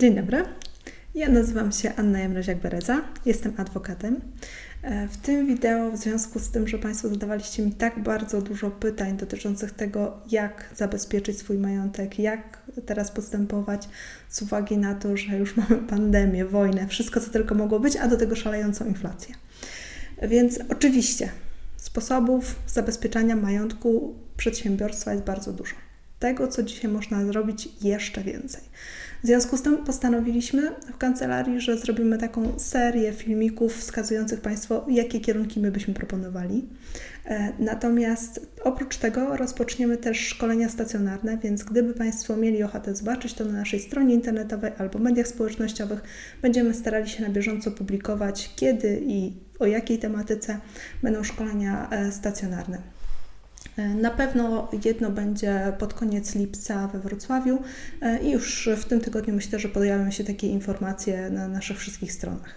Dzień dobry. Ja nazywam się Anna Jamroziak-Bereza, jestem adwokatem. E, w tym wideo, w związku z tym, że Państwo zadawaliście mi tak bardzo dużo pytań dotyczących tego, jak zabezpieczyć swój majątek, jak teraz postępować z uwagi na to, że już mamy pandemię, wojnę, wszystko co tylko mogło być, a do tego szalejącą inflację. Więc oczywiście sposobów zabezpieczania majątku przedsiębiorstwa jest bardzo dużo. Tego, co dzisiaj można zrobić, jeszcze więcej. W związku z tym postanowiliśmy w kancelarii, że zrobimy taką serię filmików wskazujących Państwu, jakie kierunki my byśmy proponowali. E, natomiast oprócz tego rozpoczniemy też szkolenia stacjonarne, więc gdyby Państwo mieli ochotę zobaczyć to na naszej stronie internetowej albo mediach społecznościowych, będziemy starali się na bieżąco publikować, kiedy i o jakiej tematyce będą szkolenia e, stacjonarne. Na pewno jedno będzie pod koniec lipca we Wrocławiu e, i już w tym tygodniu myślę, że pojawią się takie informacje na naszych wszystkich stronach.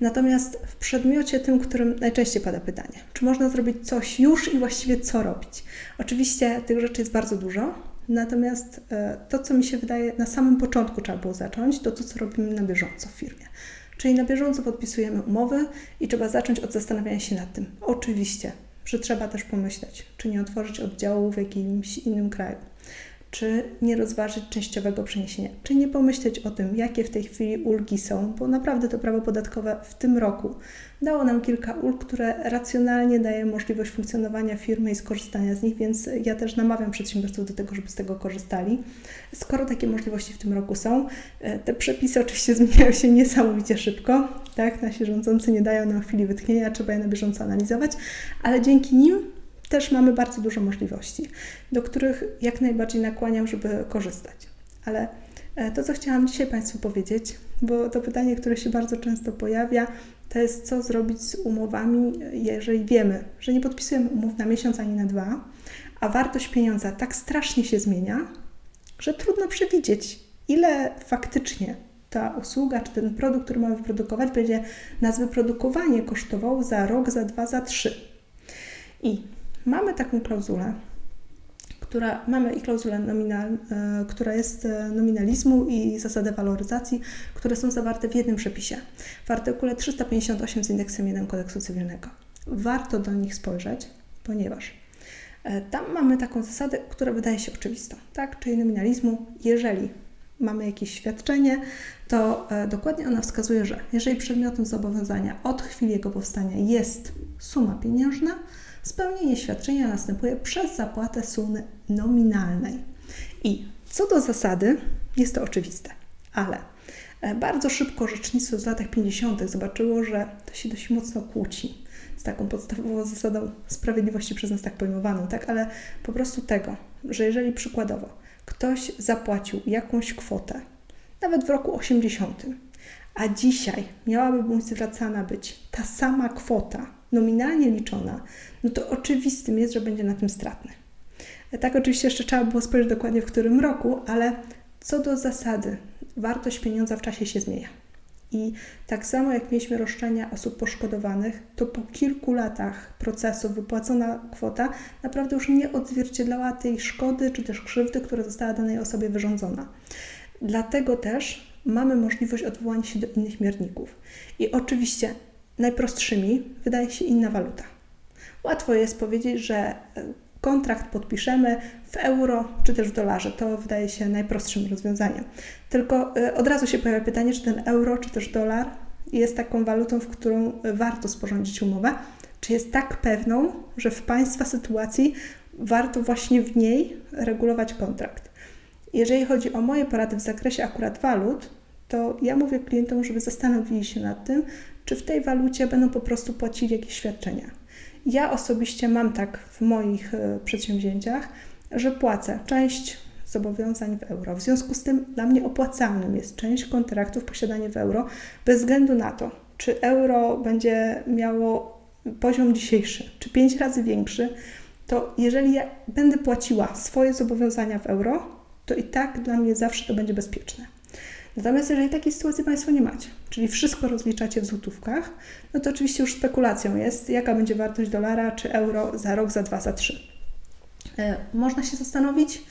Natomiast w przedmiocie tym, którym najczęściej pada pytanie, czy można zrobić coś już i właściwie co robić? Oczywiście tych rzeczy jest bardzo dużo, natomiast e, to, co mi się wydaje, na samym początku trzeba było zacząć, to to, co robimy na bieżąco w firmie. Czyli na bieżąco podpisujemy umowy i trzeba zacząć od zastanawiania się nad tym. Oczywiście że trzeba też pomyśleć, czy nie otworzyć oddziału w jakimś innym kraju czy nie rozważyć częściowego przeniesienia, czy nie pomyśleć o tym, jakie w tej chwili ulgi są, bo naprawdę to prawo podatkowe w tym roku dało nam kilka ulg, które racjonalnie daje możliwość funkcjonowania firmy i skorzystania z nich, więc ja też namawiam przedsiębiorców do tego, żeby z tego korzystali. Skoro takie możliwości w tym roku są, e, te przepisy oczywiście zmieniają się niesamowicie szybko, tak, nasi rządzący nie dają nam chwili wytchnienia, trzeba je na bieżąco analizować, ale dzięki nim też mamy bardzo dużo możliwości, do których jak najbardziej nakłaniam, żeby korzystać. Ale e, to, co chciałam dzisiaj Państwu powiedzieć, bo to pytanie, które się bardzo często pojawia, to jest co zrobić z umowami, jeżeli wiemy, że nie podpisujemy umów na miesiąc ani na dwa, a wartość pieniądza tak strasznie się zmienia, że trudno przewidzieć, ile faktycznie ta usługa czy ten produkt, który mamy wyprodukować, będzie nas wyprodukowanie kosztował za rok, za dwa, za trzy. I mamy taką klauzulę, która, mamy i klauzulę nominal, e, która jest e, nominalizmu i zasadę waloryzacji, które są zawarte w jednym przepisie, w artykule 358 z indeksem 1 kodeksu cywilnego. Warto do nich spojrzeć, ponieważ e, tam mamy taką zasadę, która wydaje się oczywista, tak? czyli nominalizmu, jeżeli mamy jakieś świadczenie, to dokładnie ona wskazuje, że jeżeli przedmiotem zobowiązania od chwili jego powstania jest suma pieniężna, spełnienie świadczenia następuje przez zapłatę sumy nominalnej. I co do zasady, jest to oczywiste, ale e, bardzo szybko orzecznictwo z latach 50. zobaczyło, że to się dość mocno kłóci z taką podstawową zasadą sprawiedliwości przez nas tak pojmowaną, tak? Ale po prostu tego, że jeżeli przykładowo ktoś zapłacił jakąś kwotę, nawet w roku 80, a dzisiaj miałaby mu zwracana być ta sama kwota, nominalnie liczona, no to oczywistym jest, że będzie na tym stratny. Tak oczywiście jeszcze trzeba było spojrzeć dokładnie w którym roku, ale co do zasady, wartość pieniądza w czasie się zmienia. I tak samo jak mieliśmy roszczenia osób poszkodowanych, to po kilku latach procesu wypłacona kwota naprawdę już nie odzwierciedlała tej szkody czy też krzywdy, która została danej osobie wyrządzona. Dlatego też mamy możliwość odwołania się do innych mierników. I oczywiście najprostszymi wydaje się inna waluta. Łatwo jest powiedzieć, że e, kontrakt podpiszemy w euro czy też w dolarze. To wydaje się najprostszym rozwiązaniem. Tylko e, od razu się pojawia pytanie, czy ten euro czy też dolar jest taką walutą, w którą warto sporządzić umowę, czy jest tak pewną, że w Państwa sytuacji warto właśnie w niej regulować kontrakt. Jeżeli chodzi o moje porady w zakresie akurat walut, to ja mówię klientom, żeby zastanowili się nad tym, czy w tej walucie będą po prostu płacili jakieś świadczenia. Ja osobiście mam tak w moich e, przedsięwzięciach, że płacę część zobowiązań w euro. W związku z tym dla mnie opłacalnym jest część kontraktów posiadanie w euro, bez względu na to, czy euro będzie miało poziom dzisiejszy, czy pięć razy większy, to jeżeli ja będę płaciła swoje zobowiązania w euro, to i tak dla mnie zawsze to będzie bezpieczne. Natomiast jeżeli takiej sytuacji Państwo nie macie, czyli wszystko rozliczacie w złotówkach, no to oczywiście już spekulacją jest, jaka będzie wartość dolara czy euro za rok, za dwa, za trzy. E, można się zastanowić,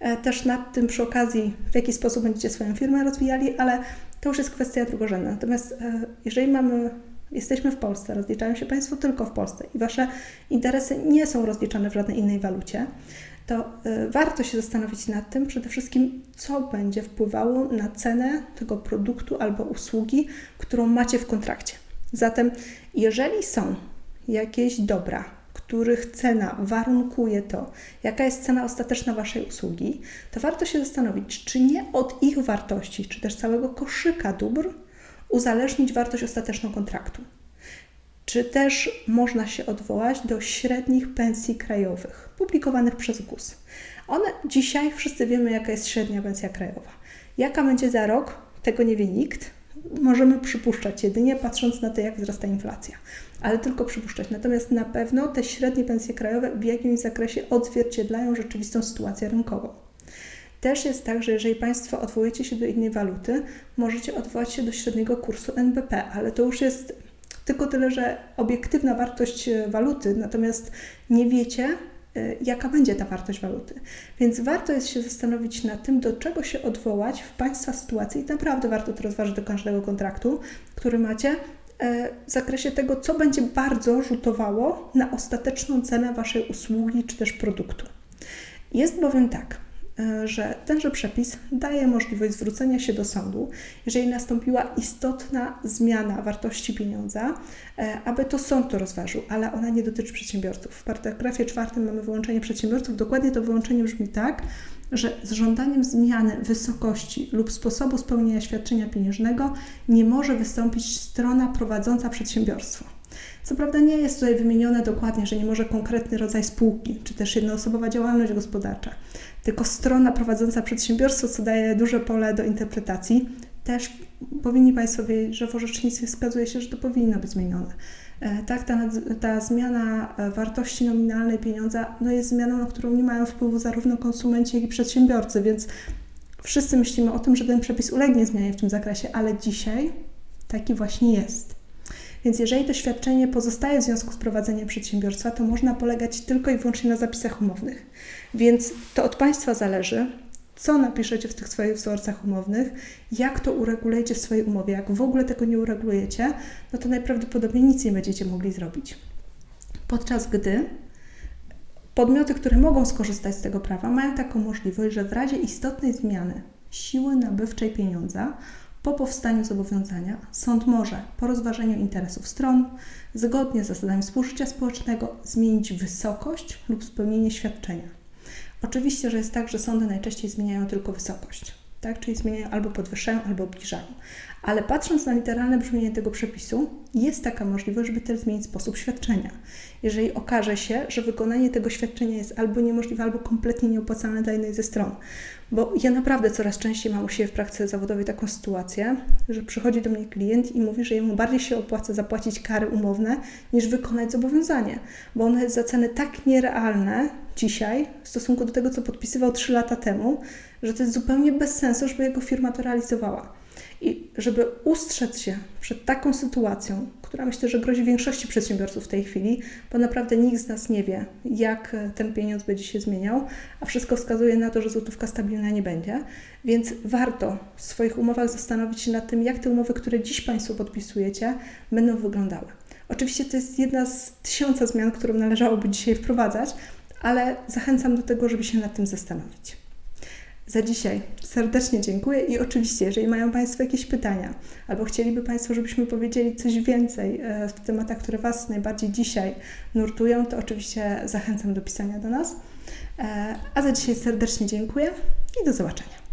e, też nad tym przy okazji, w jaki sposób będziecie swoją firmę rozwijali, ale to już jest kwestia drugorzędna. Natomiast e, jeżeli mamy, jesteśmy w Polsce, rozliczają się Państwo tylko w Polsce i Wasze interesy nie są rozliczane w żadnej innej walucie, to y, warto się zastanowić nad tym przede wszystkim, co będzie wpływało na cenę tego produktu albo usługi, którą macie w kontrakcie. Zatem, jeżeli są jakieś dobra, których cena warunkuje to, jaka jest cena ostateczna Waszej usługi, to warto się zastanowić, czy nie od ich wartości, czy też całego koszyka dóbr uzależnić wartość ostateczną kontraktu. Czy też można się odwołać do średnich pensji krajowych publikowanych przez GUS. One dzisiaj wszyscy wiemy, jaka jest średnia pensja krajowa. Jaka będzie za rok, tego nie wie nikt. Możemy przypuszczać jedynie patrząc na to, jak wzrasta inflacja, ale tylko przypuszczać. Natomiast na pewno te średnie pensje krajowe w jakimś zakresie odzwierciedlają rzeczywistą sytuację rynkową. Też jest tak, że jeżeli Państwo odwołujecie się do innej waluty, możecie odwołać się do średniego kursu NBP, ale to już jest tylko tyle, że obiektywna wartość e, waluty, natomiast nie wiecie, e, jaka będzie ta wartość waluty. Więc warto jest się zastanowić nad tym, do czego się odwołać w Państwa sytuacji i naprawdę warto to rozważyć do każdego kontraktu, który macie, e, w zakresie tego, co będzie bardzo rzutowało na ostateczną cenę Waszej usługi czy też produktu. Jest bowiem tak, że tenże przepis daje możliwość zwrócenia się do sądu, jeżeli nastąpiła istotna zmiana wartości pieniądza, e, aby to sąd to rozważył, ale ona nie dotyczy przedsiębiorców. W paragrafie czwartym mamy wyłączenie przedsiębiorców. Dokładnie to wyłączenie brzmi tak, że z żądaniem zmiany wysokości lub sposobu spełnienia świadczenia pieniężnego nie może wystąpić strona prowadząca przedsiębiorstwo. Co prawda nie jest tutaj wymienione dokładnie, że nie może konkretny rodzaj spółki, czy też jednoosobowa działalność gospodarcza, tylko strona prowadząca przedsiębiorstwo, co daje duże pole do interpretacji. Też powinni Państwo wiedzieć, że w orzecznictwie wskazuje się, że to powinno być zmienione. E, tak, ta, ta zmiana e, wartości nominalnej pieniądza no jest zmianą, na którą nie mają wpływu zarówno konsumenci, jak i przedsiębiorcy, więc wszyscy myślimy o tym, że ten przepis ulegnie zmianie w tym zakresie, ale dzisiaj taki właśnie jest. Więc jeżeli to świadczenie pozostaje w związku z prowadzeniem przedsiębiorstwa, to można polegać tylko i wyłącznie na zapisach umownych. Więc to od Państwa zależy, co napiszecie w tych swoich wzorcach umownych, jak to uregulujecie w swojej umowie. Jak w ogóle tego nie uregulujecie, no to najprawdopodobniej nic nie będziecie mogli zrobić. Podczas gdy podmioty, które mogą skorzystać z tego prawa, mają taką możliwość, że w razie istotnej zmiany siły nabywczej pieniądza po powstaniu zobowiązania sąd może, po rozważeniu interesów stron, zgodnie z zasadami współżycia społecznego, zmienić wysokość lub spełnienie świadczenia. Oczywiście, że jest tak, że sądy najczęściej zmieniają tylko wysokość, tak? czyli zmieniają albo podwyższają, albo obniżają. Ale patrząc na literalne brzmienie tego przepisu, jest taka możliwość, żeby też zmienić sposób świadczenia. Jeżeli okaże się, że wykonanie tego świadczenia jest albo niemożliwe, albo kompletnie nieopłacalne dla jednej ze stron. Bo ja naprawdę coraz częściej mam u siebie w praktyce zawodowej taką sytuację, że przychodzi do mnie klient i mówi, że jemu bardziej się opłaca zapłacić kary umowne, niż wykonać zobowiązanie, bo ono jest za ceny tak nierealne dzisiaj w stosunku do tego, co podpisywał 3 lata temu, że to jest zupełnie bez sensu, żeby jego firma to realizowała. I żeby ustrzec się przed taką sytuacją, która myślę, że grozi większości przedsiębiorców w tej chwili, bo naprawdę nikt z nas nie wie, jak ten pieniądz będzie się zmieniał, a wszystko wskazuje na to, że złotówka stabilna nie będzie. Więc warto w swoich umowach zastanowić się nad tym, jak te umowy, które dziś Państwo podpisujecie, będą wyglądały. Oczywiście to jest jedna z tysiąca zmian, którą należałoby dzisiaj wprowadzać, ale zachęcam do tego, żeby się nad tym zastanowić. Za dzisiaj serdecznie dziękuję i oczywiście, jeżeli mają Państwo jakieś pytania albo chcieliby Państwo, żebyśmy powiedzieli coś więcej e, w tematach, które Was najbardziej dzisiaj nurtują, to oczywiście zachęcam do pisania do nas. E, a za dzisiaj serdecznie dziękuję i do zobaczenia.